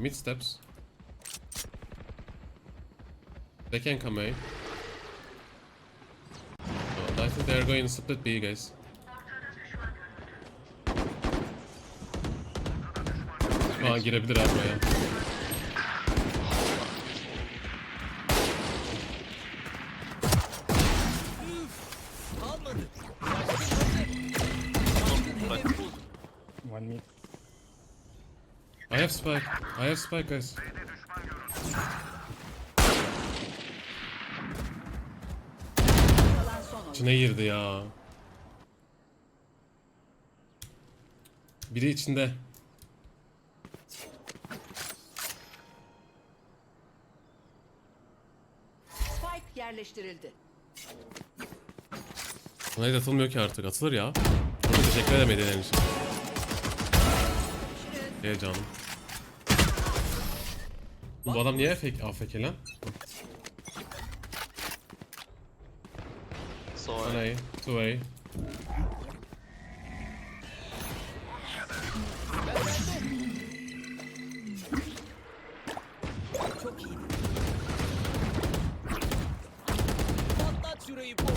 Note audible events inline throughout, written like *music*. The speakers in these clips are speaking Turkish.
mid steps. They can come A. Oh, I think they are going to split B, guys. Aa girebilir abi buraya. Have spike. I have spike, guys. İçine girdi ya. Biri içinde. Spike yerleştirildi. Buna atılmıyor ki artık. Atılır ya. Çok teşekkür ederim hediyelerin için. Gel canım. Bu adam niye fake AFK lan? One A, two A. Çok iyi. Patlat şurayı popu.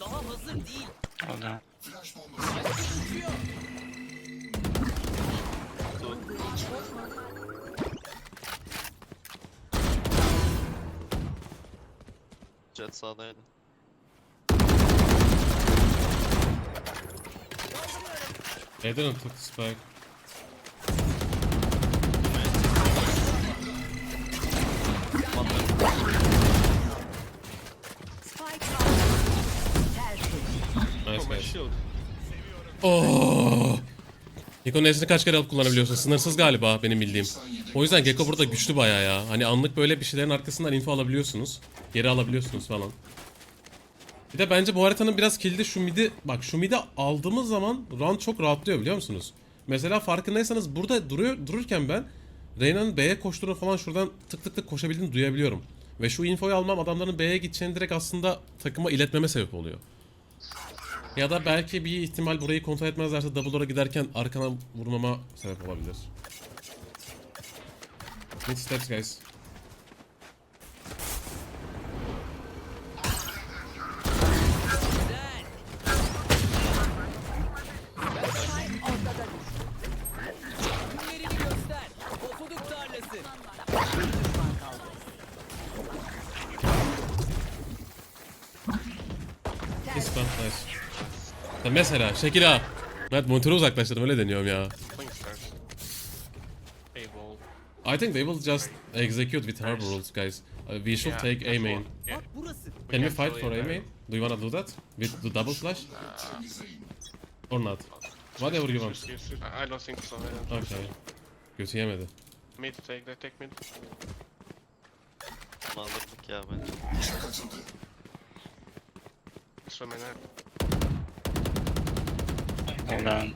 Daha hazır değil. Hold on. Şaşkın uçuyor. Jet sağdaydı. I didn't took the spike. Spike Oh! Gekko'nun esini kaç kere alıp kullanabiliyorsun? Sınırsız galiba benim bildiğim. O yüzden Gekko burada güçlü bayağı ya. Hani anlık böyle bir şeylerin arkasından info alabiliyorsunuz. Geri alabiliyorsunuz falan. Bir de bence bu haritanın biraz kilidi şu midi... Bak şu midi aldığımız zaman round çok rahatlıyor biliyor musunuz? Mesela farkındaysanız burada duruyor dururken ben Reyna'nın B'ye koştuğunu falan şuradan tık tık tık koşabildiğini duyabiliyorum. Ve şu infoyu almam adamların B'ye gideceğini direkt aslında takıma iletmeme sebep oluyor. Ya da belki bir ihtimal burayı kontrol etmezlerse double door'a giderken arkana vurmama sebep olabilir. Mid steps guys. Ya mesela şekil ha. Evet monitörü uzaklaştırdım öyle deniyorum ya. A. I think they will just execute with harbor rules guys. Uh, we should Yeah, take A main. Can we fight for A main? Do you wanna do that? With the double flash? Or not? Whatever you want. I don't think so. Okay. Götü yemedi. Mid take, they take mid. Bunu alırdık ya bence. So many. Hold on.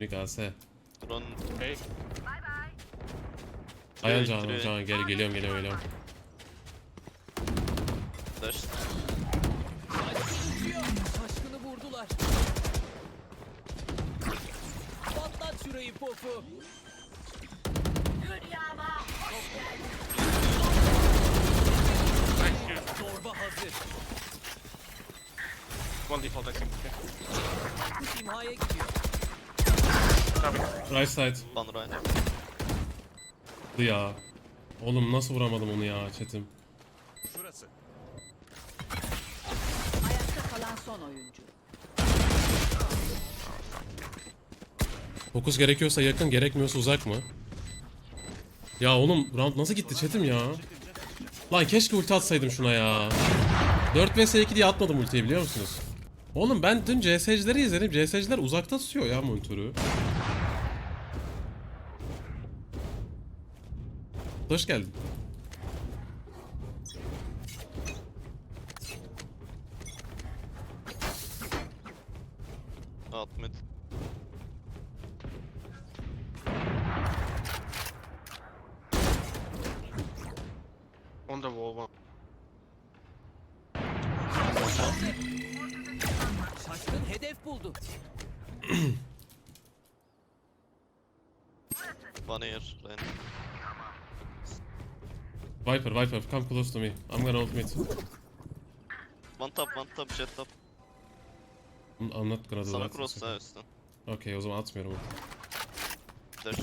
Bir gelse. Drone Hey, Ayan Three, Can. Can gel geliyorum geliyorum geliyorum. Uçuyor. Şaşkını vurdular. Patlat şurayı pofu. thank you. Torba hazır. One default, I think. Gidiyor. Right side. One right. Ya. Oğlum nasıl vuramadım onu ya chatim. Ayakta kalan son oyuncu. Fokus gerekiyorsa yakın, gerekmiyorsa uzak mı? Ya oğlum round nasıl gitti chatim ya? Lan keşke ulti atsaydım şuna ya. 4 vs 2 diye atmadım ultiyi biliyor musunuz? Oğlum ben dün CS'cileri izledim. CS'ciler uzakta tutuyor ya monitörü. Hoş geldin. Buldu. One here. Viper, Viper, come close to me. I'm gonna ult mid. One top, one top, jet top. I'm I'm not gonna do Sana that. cross sağ üstten. Okey o zaman atmıyorum. ulti. Flash.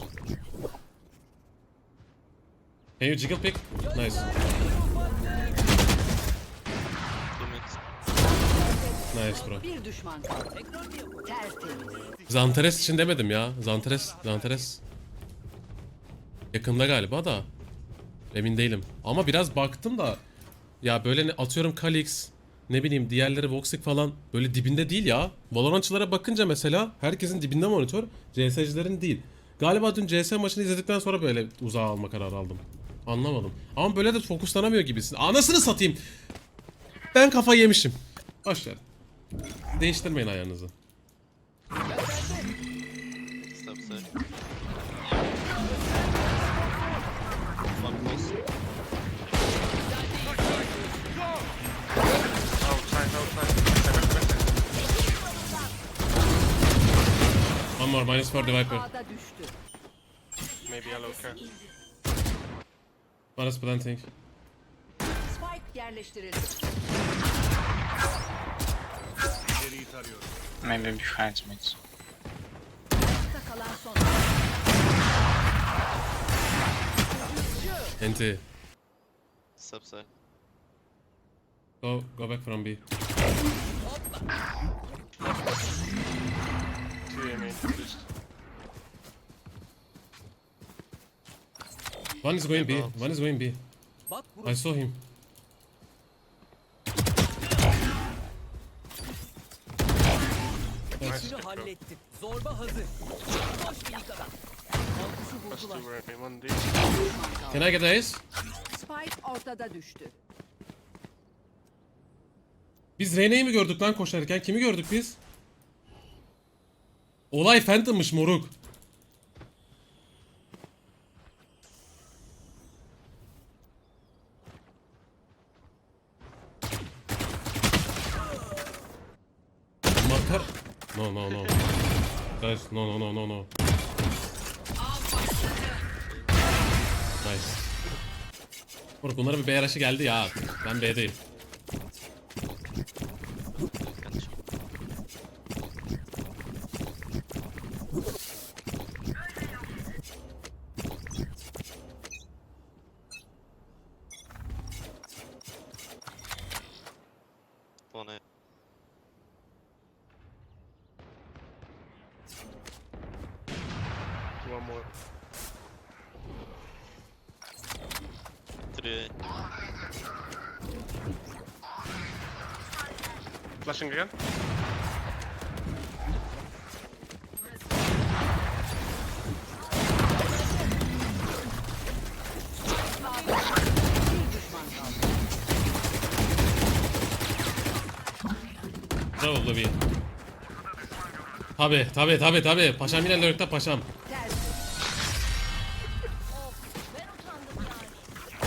Can you jiggle pick? Nice. Two mid. Nice bro. Bir düşman kaldı. Tertemiz. Zanteres için demedim ya. Zanteres, Zanteres. Yakında galiba da. Emin değilim. Ama biraz baktım da. Ya böyle ne- atıyorum Kalix, ne bileyim diğerleri Voxic falan böyle dibinde değil ya. Valorantçılara bakınca mesela herkesin dibinde monitör, CS'cilerin değil. Galiba dün CS maçını izledikten sonra böyle uzağa alma kararı aldım. Anlamadım. Ama böyle de fokuslanamıyor gibisin. Anasını satayım. Ben kafayı yemişim. Ver. Değiştirmeyin ayarınızı. Step side. One. Outside, outside. More minus for the Viper. Ağda düştü. Maybe yellow. Minus planting. Spike yerleştirildi. Maybe behind mid. Ayakta kalan son oyuncu. Enti. Step side. Go go back from B. Two A main, just. One is going B. One is going B. Bak I burası. saw him. İşini hallettik. Zorba hazır. Boş minik adam. Kalkışı Plus vurdular. two A main, one D. Can I get ace? Spike ortada düştü. Biz Rene'yi mi gördük lan koşarken? Kimi gördük biz? Olay Phantom'mış moruk. No no no. Guys no no no no no. Nice. Moruk bunlara bir B araşı geldi ya. Ben B'deyim. Catch. One A. One more. Three A. Flashing again. Bravo Lobby. Tabi tabi tabi tabi. Paşam yine lurkta paşam.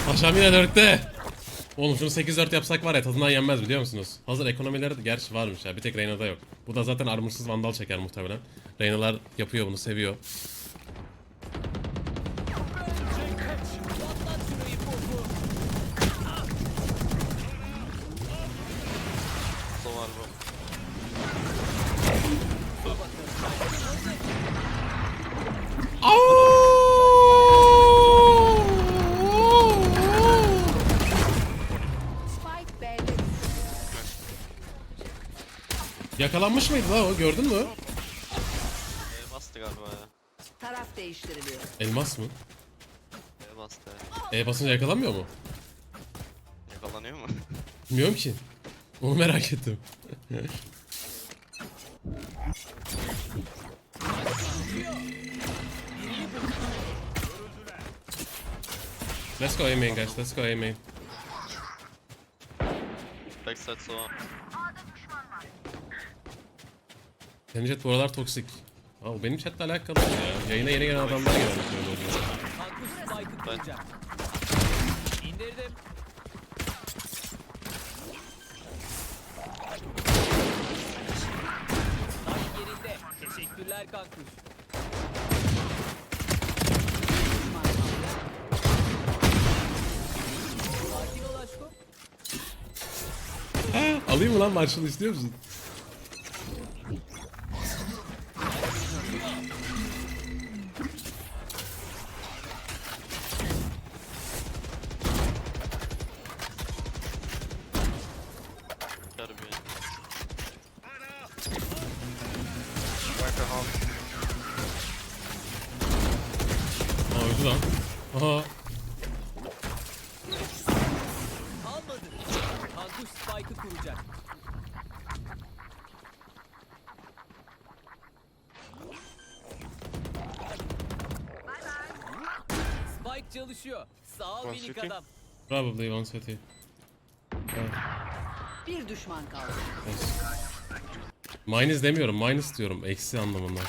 Paşam yine lurkte. Oğlum şunu 8-4 yapsak var ya tadından yenmez biliyor musunuz? Hazır ekonomileri gerçi varmış ya. Bir tek Reyna'da yok. Bu da zaten armorsuz vandal çeker muhtemelen. Reyna'lar yapıyor bunu seviyor. Var bro. Yakalanmış mıydı la o gördün mü? E bastı galiba ya. Taraf değiştiriliyor. Elmas mı? E bastı ya. E basınca yakalanmıyor mu? Yakalanıyor mu? *laughs* Bilmiyorum ki. Onu merak ettim. Let's go A main guys, let's go A main. Backside so var. Senin chat bu aralar toksik. Aa, o benim chatle alakalı ya. Yayına yeni gelen adamlar gelmiş böyle oluyor. Kalkmış Spike'ı kıracak. İndirdim. Spike yerinde. Teşekkürler kankuş. Sakin ol aşkım. Alayım mı lan Marshall'ı istiyor musun? Lan. Aha. Kalmadı. Kankuş Spike'ı kuracak. Spike çalışıyor. Sağ ol One minik city. adam. Probably one city. Evet. Bir düşman kaldı. Yes. Minus demiyorum, minus diyorum. Eksi anlamında.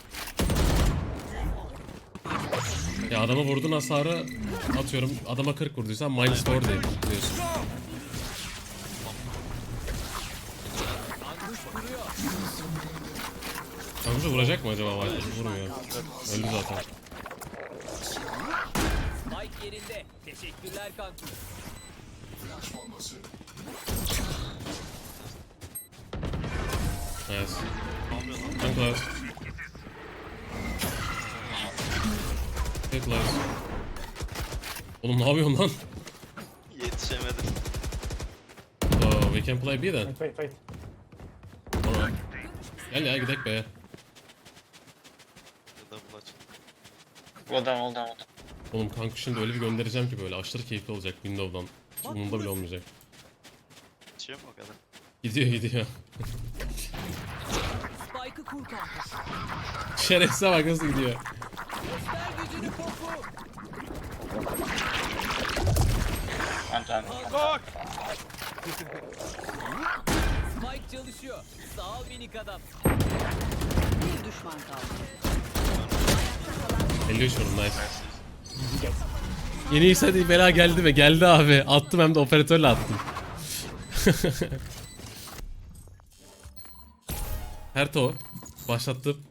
Ya adama vurdun hasarı atıyorum. Adama 40 vurduysan minus 4 diyorsun. Kankuş kuruyor. Kanka vuracak mı acaba? Vay, Vurmuyor. Öldü zaten. Spike yerinde. Teşekkürler kankuş. Yes. Come Get close. Oğlum ne yapıyorsun lan? Yetişemedim. Oh, we can play B then. Wait, wait, wait. Alright. Gel ya gidelim be. Ya da bulaç. Hold on, hold on, hold on. Oğlum kanka şimdi öyle bir göndereceğim ki böyle aşırı keyifli olacak Windows'dan. Hiç umurumda bile olmayacak. Yetişiyor mu o kadar? Gidiyor gidiyor. Spike'ı kur. Şerefsize bak nasıl gidiyor. Time. Spike çalışıyor. Sağ ol minik adam. Bir düşman kaldı. 53 vurdum nice. Yeni istediği bela geldi ve geldi abi. Attım hem de operatörle attım. *laughs* Herto başlattım.